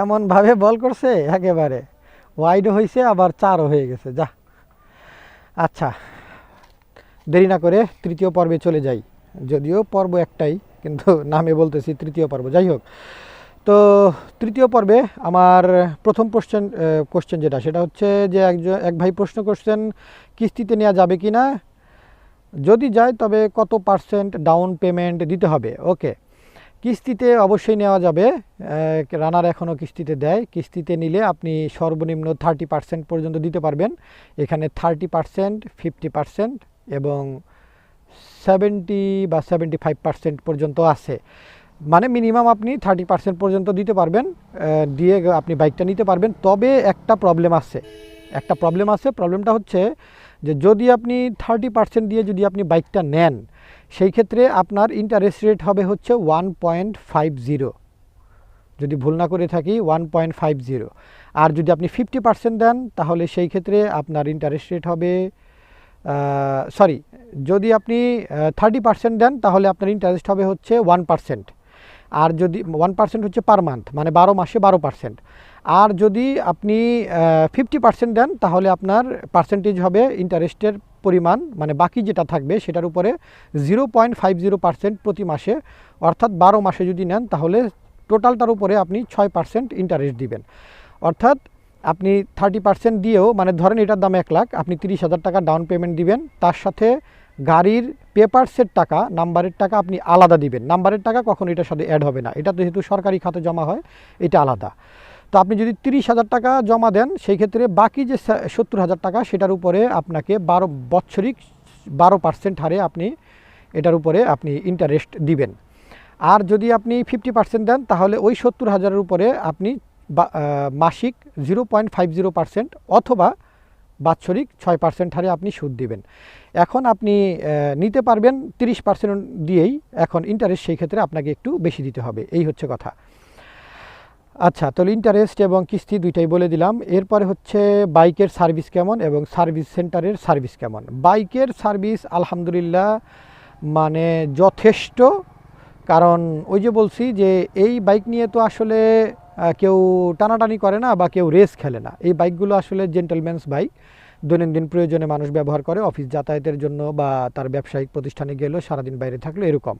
এমনভাবে বল করছে একেবারে। ওয়াইডও হয়েছে আবার চারও হয়ে গেছে। যা। আচ্ছা। দেরি না করে তৃতীয় পর্বে চলে যাই। যদিও পর্ব একটাই, কিন্তু নামে বলতেছি তৃতীয় পর্ব। যাই হোক। তো তৃতীয় পর্বে আমার প্রথম কোশ্চেন কোশ্চেন যেটা, সেটা হচ্ছে যে একজন, এক ভাই প্রশ্ন করছেন, কিস্তিতে নেওয়া যাবে কি না যদি যায়, তবে কত পার্সেন্ট ডাউন পেমেন্ট দিতে হবে? ওকে কিস্তিতে অবশ্যই নেওয়া যাবে। রানার এখনও কিস্তিতে দেয়। কিস্তিতে নিলে আপনি সর্বনিম্ন থার্টি পার্সেন্ট পর্যন্ত দিতে পারবেন। এখানে থার্টি পার্সেন্ট ফিফটি পার্সেন্ট এবং সেভেন্টি বা সেভেন্টি ফাইভ পার্সেন্ট পর্যন্ত আছে। মানে মিনিমাম আপনি থার্টি পার্সেন্ট পর্যন্ত দিতে পারবেন। দিয়ে আপনি বাইকটা নিতে পারবেন। তবে একটা প্রবলেম আছে। একটা প্রবলেম আছে। প্রবলেমটা হচ্ছে যে যদি আপনি থার্টি পার্সেন্ট দিয়ে যদি আপনি বাইকটা নেন সেই ক্ষেত্রে আপনার ইন্টারেস্ট রেট হবে হচ্ছে ওয়ান পয়েন্ট ফাইভ জিরো যদি ভুল না করে থাকি ওয়ান পয়েন্ট ফাইভ জিরো আর যদি আপনি ফিফটি পার্সেন্ট দেন, তাহলে সেই ক্ষেত্রে আপনার ইন্টারেস্ট রেট হবে সরি যদি আপনি থার্টি পার্সেন্ট দেন, তাহলে আপনার ইন্টারেস্ট হবে হচ্ছে ওয়ান পার্সেন্ট আর যদি ওয়ান পার্সেন্ট হচ্ছে পার মান্থ মানে বারো মাসে বারো পার্সেন্ট আর যদি আপনি ফিফটি পার্সেন্ট দেন, তাহলে আপনার পার্সেন্টেজ হবে ইন্টারেস্টের পরিমাণ মানে বাকি যেটা থাকবে সেটার উপরে zero point five zero percent প্রতি মাসে, অর্থাৎ বারো মাসে যদি নেন তাহলে টোটালটার উপরে আপনি ছয় পার্সেন্ট ইন্টারেস্ট দিবেন। অর্থাৎ আপনি থার্টি পার্সেন্ট দিয়েও মানে ধরেন এটার দাম এক লাখ, আপনি তিরিশ হাজার টাকা ডাউন পেমেন্ট দিবেন, তার সাথে গাড়ির পেপারসের টাকা নাম্বারের টাকা আপনি আলাদা দিবেন। নাম্বারের টাকা কখন এটার সাথে অ্যাড হবে না। এটা যেহেতু সরকারি খাতে জমা হয়, এটা আলাদা। তো আপনি যদি তিরিশ হাজার টাকা জমা দেন, সেই ক্ষেত্রে বাকি যে সত্তর হাজার টাকা, সেটার উপরে আপনাকে বারো বৎসরিক বারো পার্সেন্ট হারে আপনি এটার উপরে আপনি ইন্টারেস্ট দিবেন। আর যদি আপনি ফিফটি পার্সেন্ট দেন, তাহলে ওই সত্তর হাজারের উপরে আপনি মাসিক zero point five zero percent অথবা বাৎসরিক ছয় পার্সেন্ট হারে আপনি সুদ দিবেন। এখন আপনি নিতে পারবেন তিরিশ পার্সেন্ট দিয়েই, এখন ইন্টারেস্ট সেই ক্ষেত্রে আপনাকে একটু বেশি দিতে হবে। এই হচ্ছে কথা। আচ্ছা তাহলে ইন্টারেস্ট এবং কিস্তি দুইটাই বলে দিলাম। এরপরে হচ্ছে বাইকের সার্ভিস কেমন এবং সার্ভিস সেন্টারের সার্ভিস কেমন? বাইকের সার্ভিস আলহামদুলিল্লাহ মানে যথেষ্ট। কারণ ওই যে বলছি যে এই বাইক নিয়ে তো আসলে কেউ টানাটানি করে না বা কেউ রেস খেলে না। এই বাইকগুলো আসলে জেন্টেলম্যানস বাইক দৈনন্দিন প্রয়োজনে মানুষ ব্যবহার করে, অফিস যাতায়াতের জন্য বা তার ব্যবসায়িক প্রতিষ্ঠানে গেলেও সারাদিন বাইরে থাকল এরকম।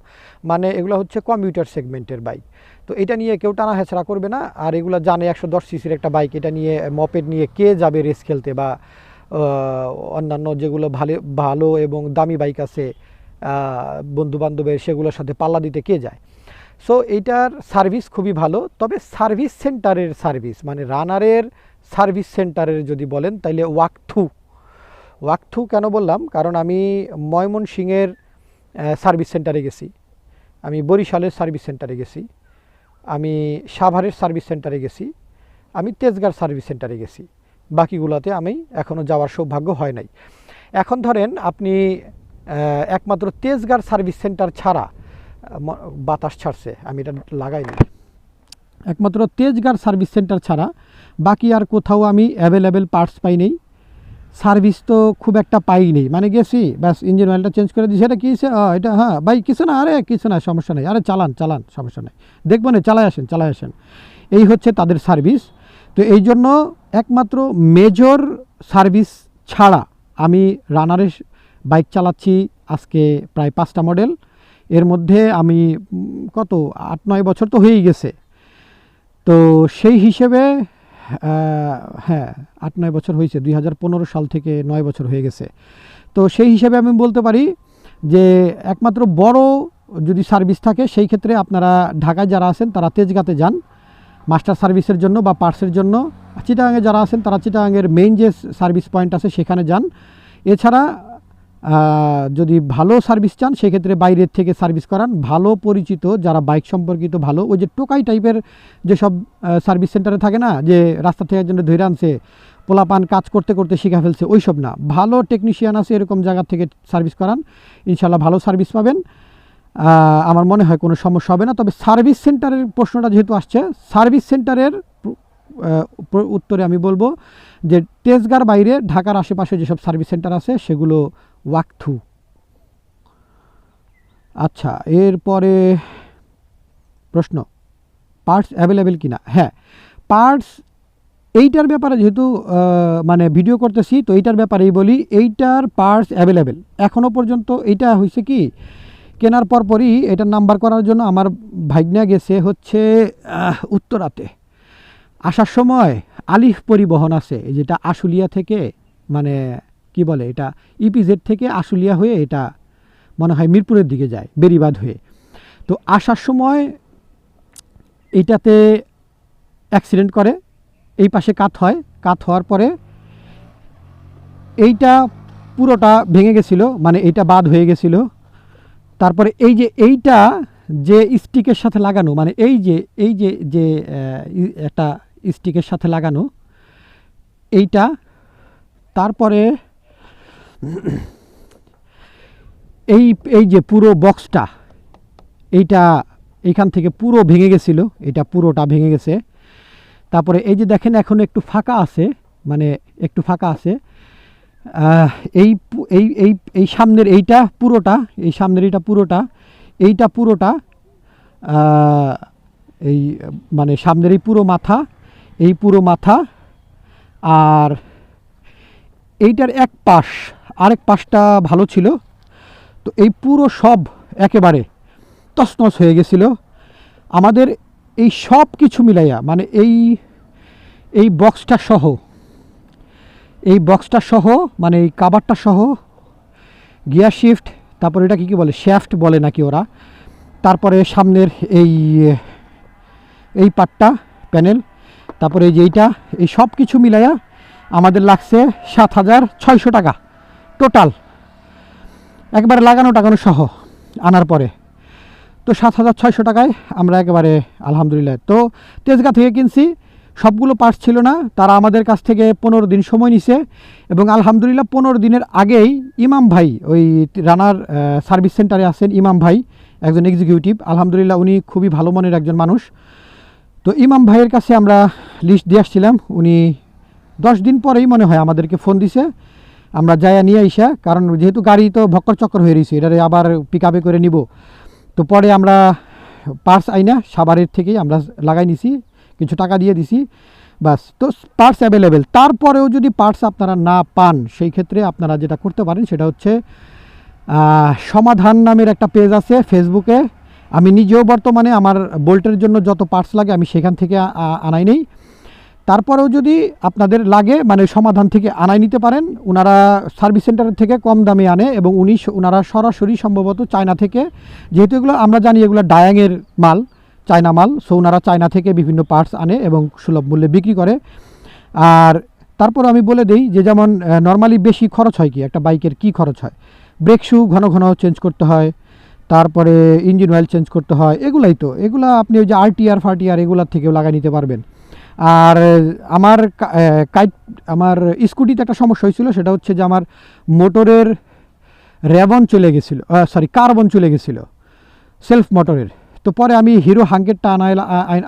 মানে এগুলো হচ্ছে কম্পিউটার সেগমেন্টের বাইক তো এটা নিয়ে কেউ টানা হেঁচড়া করবে না, আর এগুলো জানে একশো দশ সিসির একটা বাইক এটা নিয়ে মপেড নিয়ে কে যাবে রেস খেলতে বা অন্যান্য যেগুলো ভালো ভালো এবং দামি বাইক আছে বন্ধু বান্ধবের সেগুলোর সাথে পাল্লা দিতে কে যায়? সো এইটার সার্ভিস খুবই ভালো, তবে সার্ভিস সেন্টারের সার্ভিস মানে রানারের সার্ভিস সেন্টারের যদি বলেন, তাইলে ওয়াকথু ওয়াকথু কেন বললাম? কারণ আমি ময়মনসিংহের সার্ভিস সেন্টারে গেছি। আমি বরিশালের সার্ভিস সেন্টারে গেছি। আমি সাভারের সার্ভিস সেন্টারে গেছি। আমি তেজগাঁর সার্ভিস সেন্টারে গেছি। বাকিগুলোতে আমি এখনও যাওয়ার সৌভাগ্য হয় নাই। এখন ধরেন আপনি একমাত্র তেজগাঁর সার্ভিস সেন্টার ছাড়া বাতাস ছাড়ছে। আমি এটা লাগাইনি একমাত্র তেজগাঁর সার্ভিস সেন্টার ছাড়া বাকি আর কোথাও আমি অ্যাভেলেবেল পার্টস পাই নেই। সার্ভিস তো খুব একটা পাইনি মানে গেছি, ব্যাস ইঞ্জিন অয়েলটা চেঞ্জ করে দিয়েছি। এটা কী হয়েছে? এটা হ্যাঁ ভাই কিছু না, আরে কিছু না, সমস্যা নেই। আরে চালান চালান, সমস্যা নেই। দেখব না চালাই আসেন চালাই আসেন। এই হচ্ছে তাদের সার্ভিস। তো এই জন্য একমাত্র মেজর সার্ভিস ছাড়া আমি রানারের বাইক চালাচ্ছি আজকে প্রায় পাঁচটা মডেল এর মধ্যে আমি কত, আট, নয় বছর তো হয়েই গেছে। তো সেই হিসেবে হ্যাঁ আট, নয় বছর হয়েছে, দুই হাজার পনেরো সাল থেকে নয় বছর হয়ে গেছে। তো সেই হিসেবে আমি বলতে পারি যে একমাত্র বড় যদি সার্ভিস থাকে, সেই ক্ষেত্রে আপনারা ঢাকায় যারা আছেন, তারা তেজগাঁতে যান, মাস্টার সার্ভিসের জন্য বা পার্টসের জন্য। চিটাগাঙে যারা আছেন, তারা চিটাগাঙের মেইন যে সার্ভিস পয়েন্ট আছে, সেখানে যান। এছাড়া যদি ভালো সার্ভিস চান, সেক্ষেত্রে বাইরের থেকে সার্ভিস করান। ভালো পরিচিত, যারা বাইক সম্পর্কিত ভালো, ওই যে টোকাই টাইপের যেসব সার্ভিস সেন্টারে থাকে না, যে রাস্তা থেকে একজনে ধরে আনছে, পোলাপান কাজ করতে করতে শিখা ফেলছে, ওইসব না। ভালো টেকনিশিয়ান আছে এরকম জায়গা থেকে সার্ভিস করান। ইনশাল্লাহ ভালো সার্ভিস পাবেন। আমার মনে হয় কোনো সমস্যা হবে না। তবে সার্ভিস সেন্টারের প্রশ্নটা যেহেতু আসছে সার্ভিস সেন্টারের উত্তরে আমি বলব যে, তেজগার বাইরে ঢাকার আশেপাশে যেসব সার্ভিস সেন্টার আছে, সেগুলো ওয়াকথু আচ্ছা এরপরে প্রশ্ন, পার্টস অ্যাভেলেবেল কিনা? হ্যাঁ পার্টস এইটার ব্যাপারে যেহেতু মানে ভিডিও করতেছি, তো এইটার ব্যাপারেই বলি, এইটার পার্টস অ্যাভেলেবেল। এখনও পর্যন্ত এইটা হয়েছে কি, কেনার পরপরই এটার নাম্বার করার জন্য আমার ভাগ্না গেছে হচ্ছে উত্তরাতে। আসার সময় আলিফ পরিবহন আছে, যেটা আশুলিয়া থেকে মানে কি বলে এটা? ইপিজেড থেকে আশুলিয়া হয়ে এটা মনে হয় মিরপুরের দিকে যায় বেরিবাদ হয়ে। তো আসার সময় এইটাতে অ্যাক্সিডেন্ট করে, এই পাশে কাত হয়। কাত হওয়ার পরে এইটা পুরোটা ভেঙে গেছিল মানে এইটা বাদ হয়ে গেছিল। তারপরে এই যে এইটা যে স্টিকের সাথে লাগানো মানে এই যে এই যে যে একটা স্টিকের সাথে লাগানো, এইটা, তারপরে এই এই যে পুরো বক্সটা এইটা এইখান থেকে পুরো ভেঙে গেছিল, এটা পুরোটা ভেঙে গেছে। তারপরে এই যে দেখেন এখন একটু ফাঁকা আছে মানে একটু ফাঁকা আছে। এই এই এই এই সামনের এইটা পুরোটা, এই সামনের এইটা পুরোটা এইটা পুরোটা এই মানে সামনের এই পুরো মাথা, এই পুরো মাথা, আর এইটার এক পাশ আরেক পাশটা ভালো ছিল। তো এই পুরো সব একেবারে তছনছ হয়ে গেছিল। আমাদের এই সব কিছু মিলাইয়া মানে এই এই বক্সটা সহ, এই বক্সটা সহ মানে এই কাবারটা সহ গিয়ার শিফট তারপর এটা কী কী বলে শ্যাফট বলে নাকি ওরা, তারপরে সামনের এই এই পাটটা প্যানেল তারপরে এই এই সব কিছু মিলাইয়া আমাদের লাগছে সাত হাজার ছয়শো টাকা। টোটাল একবারে লাগানো টাকানো সহ আনার পরে। তো সাত হাজার ছয়শো টাকায় আমরা একেবারে আলহামদুলিল্লাহ। তো তেজগা থেকে কিনছি, সবগুলো পার্টস ছিল না, তারা আমাদের কাছ থেকে পনেরো দিন সময় নিছে এবং আলহামদুলিল্লাহ পনেরো দিনের আগেই ইমাম ভাই, ওই রানার সার্ভিস সেন্টারে আছেন ইমাম ভাই, একজন এক্সিকিউটিভ আলহামদুলিল্লাহ উনি খুবই ভালো মনের একজন মানুষ। তো ইমাম ভাইয়ের কাছে আমরা লিস্ট দিয়ে আসছিলাম, উনি দশ দিন পরেই মনে হয় আমাদেরকে ফোন দিছে। আমরা যাইয়া নিয়ে আইসা, কারণ যেহেতু গাড়ি তো ভক্কর চক্কর হয়ে রয়েছে এটারে আবার পিক আপে করে নিব। তো পরে আমরা পার্স আইনা, সাভারের থেকেই আমরা লাগাই নিছি, কিছু টাকা দিয়ে দিছি বাস তো পার্টস অ্যাভেলেবেল তারপরেও যদি পার্টস আপনারা না পান, সেই ক্ষেত্রে আপনারা যেটা করতে পারেন, সেটা হচ্ছে সমাধান নামের একটা পেজ আছে ফেসবুকে আমি নিজেও বর্তমানে আমার বোল্টের জন্য যত পার্টস লাগে, আমি সেখান থেকে আনাই নেই। তারপরেও যদি আপনাদের লাগে মানে সমাধান থেকে আনাই নিতে পারেন ওনারা সার্ভিস সেন্টারের থেকে কম দামে আনে এবং উনি ওনারা সরাসরি সম্ভবত চায়না থেকে, যেহেতু এগুলো আমরা জানি এগুলো ডায়াংয়ের মাল, চায়না মাল সো ওনারা চায়না থেকে বিভিন্ন পার্টস আনে এবং সুলভ মূল্যে বিক্রি করে। আর তারপর আমি বলে দিই যে যেমন নর্মালি বেশি খরচ হয় কি? একটা বাইকের কি খরচ হয়? ব্রেক শু ঘন ঘন চেঞ্জ করতে হয়, তারপরে ইঞ্জিন অয়েল চেঞ্জ করতে হয়, এগুলাই তো। এগুলো আপনি ওই যে আরটিআর ফার্টিআর এগুলার থেকেও লাগাই নিতে পারবেন। আর আমার কাইট, আমার স্কুটিতে একটা সমস্যা হয়েছিল, সেটা হচ্ছে যে আমার মোটরের র্যাবন চলে গেছিল সরি কার্বন চলে গেছিল সেলফ মোটরের তো পরে আমি হিরো হাঙ্কেরটা আনাই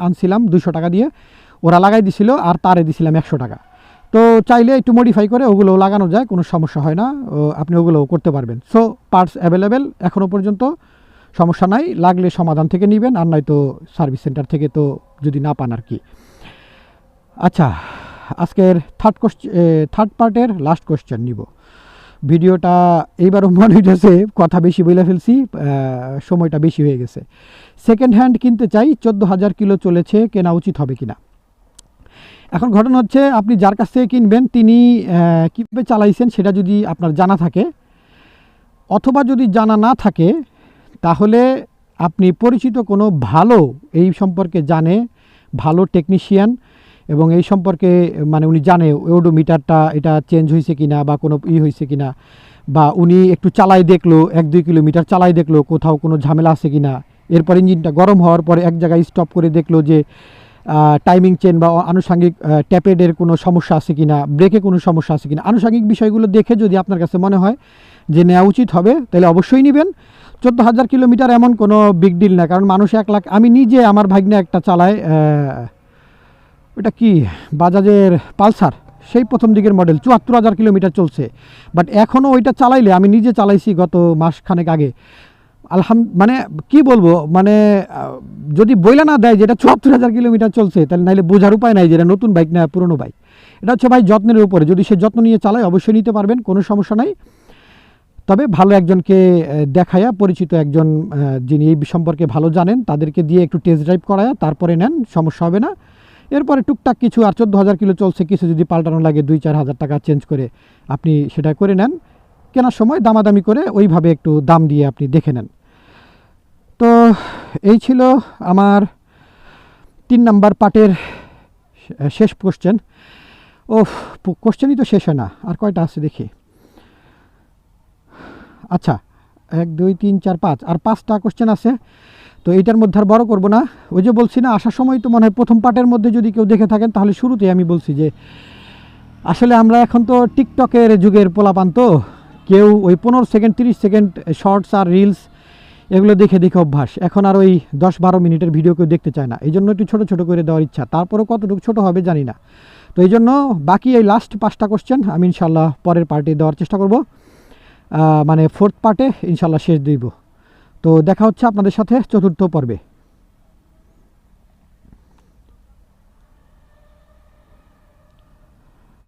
আনছিলাম দুশো টাকা দিয়ে, ওরা লাগাই দিছিল আর তারে দিছিলাম একশো টাকা। তো চাইলে একটু মডিফাই করে ওগুলো লাগানো যায়, কোনো সমস্যা হয় না আপনি ওগুলো করতে পারবেন। সো পার্টস অ্যাভেলেবেল এখনও পর্যন্ত সমস্যা নাই, লাগলে সমাধান থেকে নেবেন, আর নয়তো সার্ভিস সেন্টার থেকে তো যদি না পান আর কি। আচ্ছা আজকের থার্ড কোশ্চেন থার্ড পার্টের লাস্ট কোশ্চেন নিব। ভিডিওটা এইবারও মনে হইতেছে, কথা বেশি বলে ফেলছি সময়টা বেশি হয়ে গেছে। সেকেন্ড হ্যান্ড কিনতে চাই, চোদ্দ হাজার কিলো চলেছে, কেনা উচিত হবে কিনা? এখন ঘটনা হচ্ছে, আপনি যার কাছ থেকে কিনবেন, তিনি কীভাবে চালাইছেন সেটা যদি আপনার জানা থাকে, অথবা যদি জানা না থাকে, তাহলে আপনি পরিচিত কোনো ভালো, এই সম্পর্কে জানে, ভালো টেকনিশিয়ান এবং এই সম্পর্কে মানে উনি জানে ওডোমিটারটা এটা চেঞ্জ হয়েছে কিনা বা কোনো ই হয়েছে কিনা বা উনি একটু চালাই দেখল, এক দুই কিলোমিটার চালাই দেখল, কোথাও কোনো ঝামেলা আছে কিনা। এরপর ইঞ্জিনটা গরম হওয়ার পরে এক জায়গায় স্টপ করে দেখল যে টাইমিং চেন বা আনুষঙ্গিক ট্যাপেডের কোনো সমস্যা আছে কিনা ব্রেকে কোনো সমস্যা আছে কিনা। আনুষঙ্গিক বিষয়গুলো দেখে যদি আপনার কাছে মনে হয় যে নেওয়া উচিত হবে, তাহলে অবশ্যই নেবেন। চোদ্দ হাজার কিলোমিটার এমন কোনো বিগ ডিল না, কারণ মানুষ এক লাখ, আমি নিজে আমার ভাগ্নে একটা চালায় ওটা কি? বাজাজের পালসার। সেই প্রথম দিকের মডেল চুয়াত্তর হাজার কিলোমিটার চলছে। বাট এখনও ওইটা চালাইলে, আমি নিজে চালাইছি গত মাস খানেক আগে। আলহাম মানে কি বলব মানে যদি বইলা না দেয় যেটা চুয়াত্তর হাজার কিলোমিটার চলছে, তাহলে নাইলে বোঝার উপায় নাই যেটা নতুন বাইক না পুরনো বাইক এটা হচ্ছে ভাই যত্নের উপরে। যদি সে যত্ন নিয়ে চালায়, অবশ্যই নিতে পারবেন, কোনো সমস্যা নাই। তবে ভালো একজনকে দেখায়া পরিচিত একজন যিনি এই সম্পর্কে ভালো জানেন, তাদেরকে দিয়ে একটু টেস্ট ড্রাইভ করায়া, তারপরে নেন, সমস্যা হবে না। এরপরে টুকটাক কিছু, আর চোদ্দ হাজার কিলো চলছে, কিছু যদি পাল্টানো লাগে, দুই চার হাজার টাকা চেঞ্জ করে আপনি সেটা করে নেন। কেনার সময় দামাদামি করে ওইভাবে একটু দাম দিয়ে আপনি দেখে নেন। তো এই ছিল আমার তিন নাম্বার পার্টের শেষ কোশ্চেন ও কোশ্চেনই তো শেষ হয় না, আর কয়টা আছে দেখি। আচ্ছা এক, দুই, তিন, চার, পাঁচ, আর পাঁচটা কোশ্চেন আছে। তো এটার মধ্যে আর বড় করব না। ওই যে বলছি না, আসার সময় তো মনে হয় প্রথম পার্টের মধ্যে যদি কেউ দেখে থাকেন, তাহলে শুরুতেই আমি বলছি যে, আসলে আমরা এখন তো টিকটকের যুগের পোলাপান তো। কেউ ওই পনেরো সেকেন্ড, তিরিশ সেকেন্ড শর্টস আর রিলস এগুলো দেখে দেখে অভ্যাস। এখন আর ওই দশ বারো মিনিটের ভিডিও কেউ দেখতে চায় না। এই জন্য একটু ছোটো ছোটো করে দেওয়ার ইচ্ছা। তারপরেও কতটুকু ছোটো হবে জানি না। তো এই জন্য বাকি এই লাস্ট পাঁচটা কোশ্চেন আমি ইনশাল্লাহ পরের পার্টে দেওয়ার চেষ্টা করব। মানে ফোর্থ পার্টে ইনশাল্লাহ শেষ দিব। তো দেখা হচ্ছে আপনাদের সাথে চতুর্থ পর্বে।